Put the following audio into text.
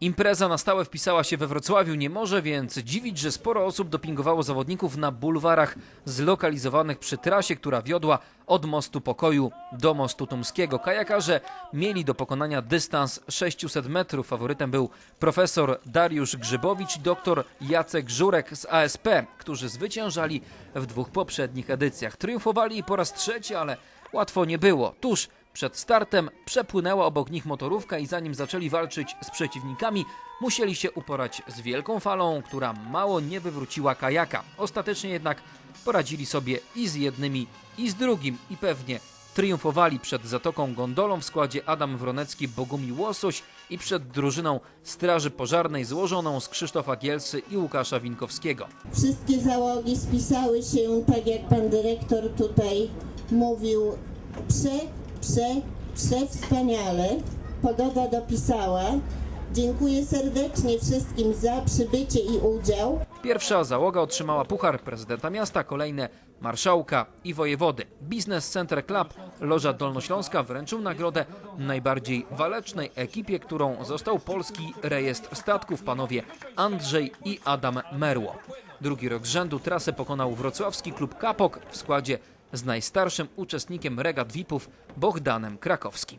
Impreza na stałe wpisała się we Wrocławiu, nie może więc dziwić, że sporo osób dopingowało zawodników na bulwarach zlokalizowanych przy trasie, która wiodła od Mostu Pokoju do Mostu Tumskiego. Kajakarze mieli do pokonania dystans 600 metrów. Faworytem był profesor Dariusz Grzybowicz i doktor Jacek Żurek z ASP, którzy zwyciężali w dwóch poprzednich edycjach. Triumfowali po raz trzeci, ale łatwo nie było. Tuż przed startem przepłynęła obok nich motorówka i zanim zaczęli walczyć z przeciwnikami, musieli się uporać z wielką falą, która mało nie wywróciła kajaka. Ostatecznie jednak poradzili sobie i z jednymi, i z drugim i pewnie triumfowali przed Zatoką Gondolą w składzie Adam Wronecki, Bogumi Łosoś i przed drużyną Straży Pożarnej złożoną z Krzysztofa Gielsy i Łukasza Winkowskiego. Wszystkie załogi spisały się, tak jak pan dyrektor tutaj mówił, prze, prze, przewspaniale. Pogoda dopisała. Dziękuję serdecznie wszystkim za przybycie i udział. Pierwsza załoga otrzymała puchar prezydenta miasta, kolejne marszałka i wojewody. Business Center Club Loża Dolnośląska wręczył nagrodę najbardziej walecznej ekipie, którą został polski rejestr statków panowie Andrzej i Adam Merło. Drugi rok z rzędu trasę pokonał wrocławski klub Kapok w składzie z najstarszym uczestnikiem regat VIP-ów Bohdanem Krakowskim.